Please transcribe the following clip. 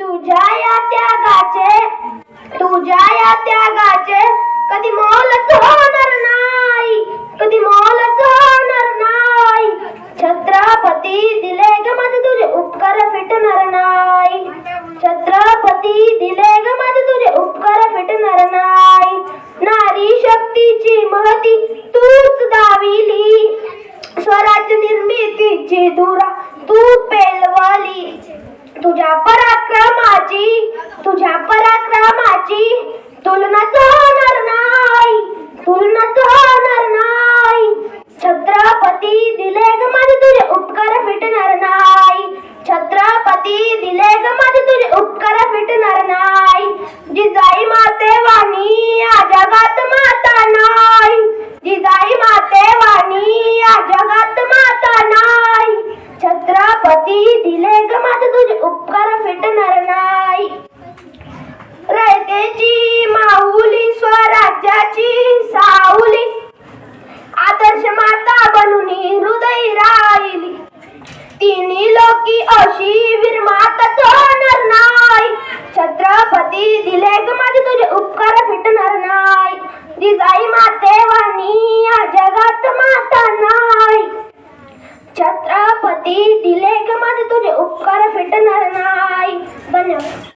तुझ्या या त्यागाचे तुझ्या या त्यागाचे कधी मोलच होणार नाही कधी मोलच होणार नाही. छत्रपती दिले ग माझे तुझे उपकार फिटणार नाही. छत्रपती दिले ग माझे तुझे उपकार फिटणार नाही. नारी शक्तीची महती तूच दाविली. स्वराज्य निर्मितीची धुरा तू पेलवली तुझ्या पराक्रमाची तुझ्या पराक्रमाची तुलनाच होणार नाही तुलनाच होणार नाही छत्रपती दिले ग माझे तुझे उपकार फिटणार नाही छत्रपती दिले ग माझे तुझे उपकार फिटणार नाही जिजाई माते वाणी या जगात माता नाही जिजाई माते वाणी या जगात माता नाही कधीही दिले ग माझे तुझे उपकार फेटणार नाही? रयतेची माऊली स्वराज्याची साऊली. आदर्श माता बनून हृदय राहिली. तिन्ही लोकी अशी वीर माता चोरणार नाही. छत्रपती दिले ग माझे तुझे उपकार फिटणार नाही? जिजाई माते वाणी या जगात माता नाही छत्रपती दिले ग माझे तुझे उपकार फिटणार नाही. धन्यवाद